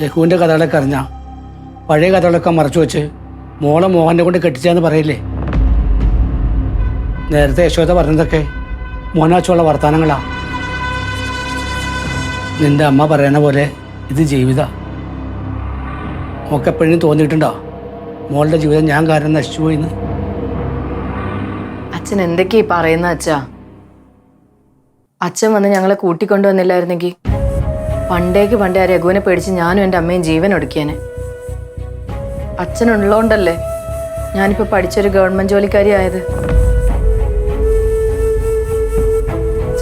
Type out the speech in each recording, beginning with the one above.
ലഘുവിന്റെ കഥകളൊക്കെ അറിഞ്ഞ? പഴയ കഥകളൊക്കെ മറച്ചു വെച്ച് മോളെ മോഹനെ കൊണ്ട് കെട്ടിച്ചാന്ന് പറയില്ലേ? നേരത്തെ യശോദ പറഞ്ഞതൊക്കെ മോനാച്ചുള്ള വർത്തമാനങ്ങളാ നിന്റെ അമ്മ പറയുന്ന പോലെ ഇത് ജീവിത. മോക്കെപ്പോഴും തോന്നിയിട്ടുണ്ടോ? മോളുടെ ജീവിതം ഞാൻ കാരണം നശിച്ചു പോയിന്ന്? അച്ഛൻ എന്തൊക്കെയാ പറയുന്ന അച്ഛാ? അച്ഛൻ വന്ന് ഞങ്ങളെ കൂട്ടിക്കൊണ്ടുവന്നില്ലായിരുന്നെങ്കിൽ പണ്ടേക്ക് പണ്ടേ ആ രഘുവിനെ പേടിച്ച് ഞാനും എന്റെ അമ്മയും ജീവൻ ഒടുക്കിയേനെ. അച്ഛനുള്ളതുകൊണ്ടല്ലേ ഞാനിപ്പോൾ പഠിച്ചൊരു ഗവൺമെന്റ് ജോലിക്കാരി ആയത്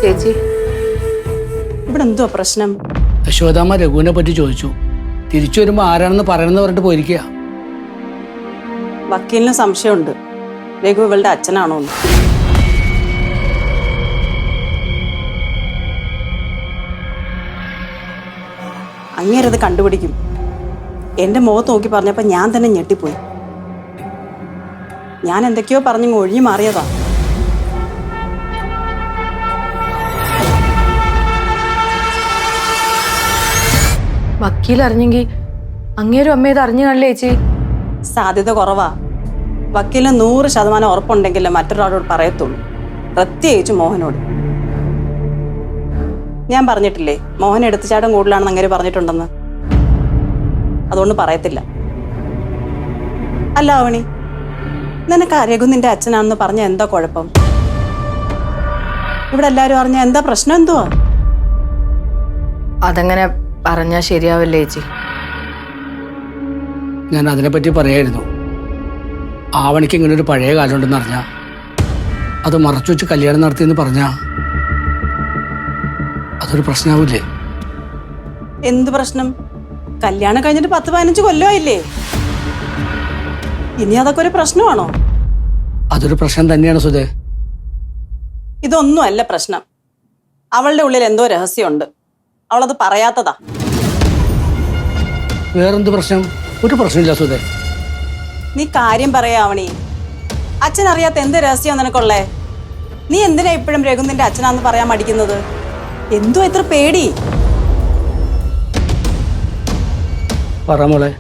ചേച്ചി. ഇവിടെ എന്തോ പ്രശ്നം? യശോദാമ്മ രഘുവിനെ പറ്റി ചോദിച്ചു. തിരിച്ചു വരുമ്പോൾ ആരാണെന്ന് പറയണമെന്ന് പറഞ്ഞിട്ട് പോയിരിക്കുക വക്കീലിന് സംശയമുണ്ട്. രഘു ഇവളുടെ അച്ഛനാണോ എന്ന് അങ്ങേരത് കണ്ടുപിടിക്കും. എന്റെ മുഖത്ത് നോക്കി പറഞ്ഞപ്പോൾ ഞാൻ തന്നെ ഞെട്ടിപ്പോയി. ഞാൻ എന്തൊക്കെയോ പറഞ്ഞു ഒഴിഞ്ഞു മാറിയതാ. വക്കീൽ അറിഞ്ഞെങ്കിൽ അങ്ങേരും അമ്മ ഇത് അറിഞ്ഞു കാണില്ലേ ചേച്ചി? സാധ്യത കുറവാ. വക്കീലിന് നൂറ് ശതമാനം ഉറപ്പുണ്ടെങ്കിലേ മറ്റൊരാളോട് പറയത്തുള്ളൂ. പ്രത്യേകിച്ച് മോഹനോട്. ഞാൻ പറഞ്ഞിട്ടില്ലേ മോഹൻ എടുത്തുചാട്ടം കൂടുതലാണെന്ന് അങ്ങനെ പറഞ്ഞിട്ടുണ്ടെന്ന്. അതുകൊണ്ട് പറയത്തില്ല. അല്ല അവണി നിനക്ക് രഘു നിന്റെ അച്ഛനാണെന്ന് പറഞ്ഞ എന്താ കുഴപ്പം? ഇവിടെ എല്ലാരും അറിഞ്ഞ എന്താ പ്രശ്നം എന്തുവാ? അതങ്ങനെ പറഞ്ഞാ ശരിയാവില്ലേ ചേച്ചി? ഞാൻ അതിനെപ്പറ്റി പറയായിരുന്നു. ആവണിക്ക് ഇങ്ങനെ ഒരു പഴയ കാലം ഉണ്ടെന്ന് അറിഞ്ഞ അത് മറച്ചു വെച്ച് കല്യാണം നടത്തിയെന്ന് പറഞ്ഞാ അതൊരു പ്രശ്നമാവില്ലേ എന്ത് പ്രശ്നം? കല്യാണം കഴിഞ്ഞിട്ട് പത്ത് പതിനഞ്ച് കൊല്ലമായില്ലേ? ഇനി അതൊക്കെ ഒരു പ്രശ്നമാണോ? അതൊരു പ്രശ്നം തന്നെയാണ് സുധേ. ഇതൊന്നും അല്ല പ്രശ്നം. അവളുടെ ഉള്ളിൽ എന്തോ രഹസ്യമുണ്ട്. അവളത് പറയാത്തതാ. വേറെന്ത് പ്രശ്നം? ഒരു പ്രശ്നമില്ല സുധേ. നീ കാര്യം പറയാവണി അച്ഛൻ അറിയാത്ത എന്ത് രഹസ്യം നിനക്കുള്ളേ? നീ എന്തിനാ ഇപ്പോഴും രഘുനിന്റെ അച്ഛനാന്ന് പറയാൻ മടിക്കുന്നത്? എന്തോ എത്ര പേടി. പറ മോളെ.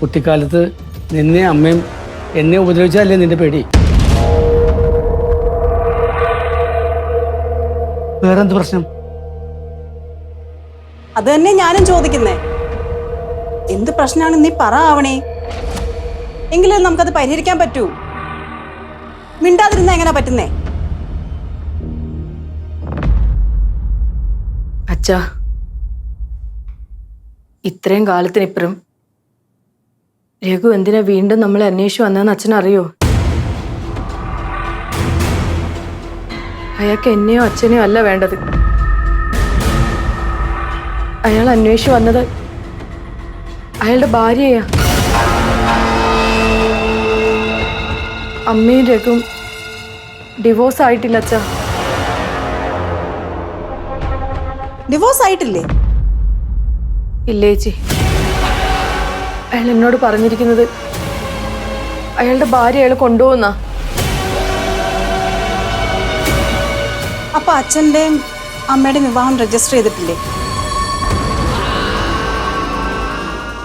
കുട്ടിക്കാലത്ത് നിന്നെ അമ്മയും എന്നെ ഉപദ്രവിച്ചതല്ലേ നിന്റെ പേടി? വേറെന്ത് പ്രശ്നം? അത് തന്നെ ഞാനും ചോദിക്കുന്നേ. എന്ത് പ്രശ്നമാണ് നീ പറ ആവണേ. എങ്കിലും നമുക്കത് പരിഹരിക്കാൻ പറ്റൂ. മിണ്ടാതിരുന്ന എങ്ങനെ പറ്റുന്നേ? അച്ഛാ ഇത്രയും കാലത്തിനിപ്പുറം രഘു എന്തിനാ വീണ്ടും നമ്മളെ അന്വേഷിച്ചു വന്നതെന്ന് അച്ഛനറിയോ? അയാൾക്ക് എന്നെയോ അച്ഛനെയോ അല്ല വേണ്ടത്. അയാൾ അന്വേഷിച്ചു വന്നത് അയാളുടെ ഭാര്യയാ. അമ്മയും രഘുവും ഡിവോഴ്സ് ആയിട്ടില്ല അച്ഛാ. ഡിവോഴ്സ് ആയിട്ടില്ലേ ഇല്ലേ ചേച്ചി. അയാൾ എന്നോട് പറഞ്ഞിരിക്കുന്നത് അയാളുടെ ഭാര്യ അയാൾ കൊണ്ടുപോകുന്ന. അപ്പൊ അച്ഛന്റെയും അമ്മയുടെയും വിവാഹം രജിസ്റ്റർ ചെയ്തിട്ടില്ലേ?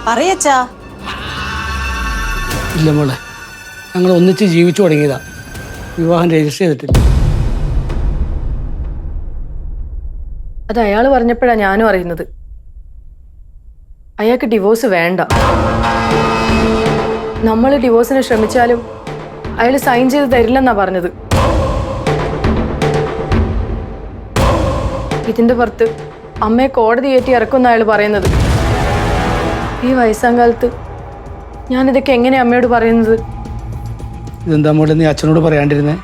പറയച്ചാ. ഇല്ല മോളെ. ഞങ്ങൾ ഒന്നിച്ച് ജീവിച്ചു തുടങ്ങിയതാ. വിവാഹം രജിസ്റ്റർ ചെയ്തിട്ടില്ല. അത് അയാൾ പറഞ്ഞപ്പോഴാണ് ഞാനും അറിയുന്നത്. അയാൾക്ക് ഡിവോഴ്സ് വേണ്ട. നമ്മൾ ഡിവോഴ്സിന് ശ്രമിച്ചാലും അയാൾ സൈൻ ചെയ്ത് തരില്ലെന്നാ പറഞ്ഞത്. ഇതിന്റെ പുറത്ത് അമ്മയെ കോടതി കയറ്റി ഇറക്കുന്ന അയാൾ പറയുന്നത്. ഈ വയസ്സാം കാലത്ത് ഞാനിതൊക്കെ എങ്ങനെ അമ്മയോട് പറയുന്നത്? ഇതെന്താ മോളെ നീ അച്ഛനോട് പറയാണ്ടിരുന്നേ?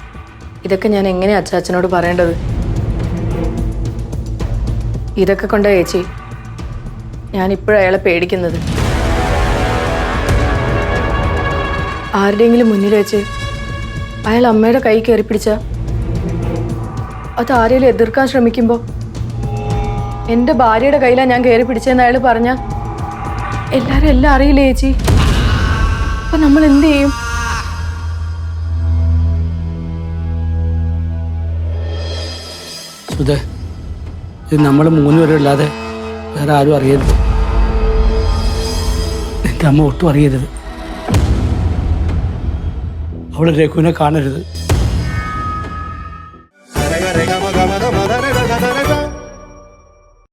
ഇതൊക്കെ ഞാൻ എങ്ങനെ അച്ഛാച്ചനോട് പറയേണ്ടത്? ഇതൊക്കെ കൊണ്ടോ ചേച്ചി. ഞാൻ ഇപ്പോഴും അയാളെ പേടിക്കുന്നത്. ആരുടെയെങ്കിലും മുന്നിൽ വെച്ച് അയാൾ അമ്മയുടെ കൈ കയറി പിടിച്ച അത് ആരെങ്കിലും എതിർക്കാൻ ശ്രമിക്കുമ്പോൾ എന്റെ ഭാര്യയുടെ കയ്യിലാണ് ഞാൻ കയറി പിടിച്ചതെന്ന് അയാൾ പറഞ്ഞ എല്ലാവരും എല്ലാം അറിയില്ലേ ചേച്ചി? അപ്പൊ നമ്മൾ എന്ത് ചെയ്യും? സുധേ ഇത് നമ്മൾ മൂന്നുപേരല്ലാതെ വേറെ ആരും അറിയരുത്. എന്റെ അമ്മ ഒട്ടും അറിയരുത്. അവൾ രഘുവിനെ കാണരുത്.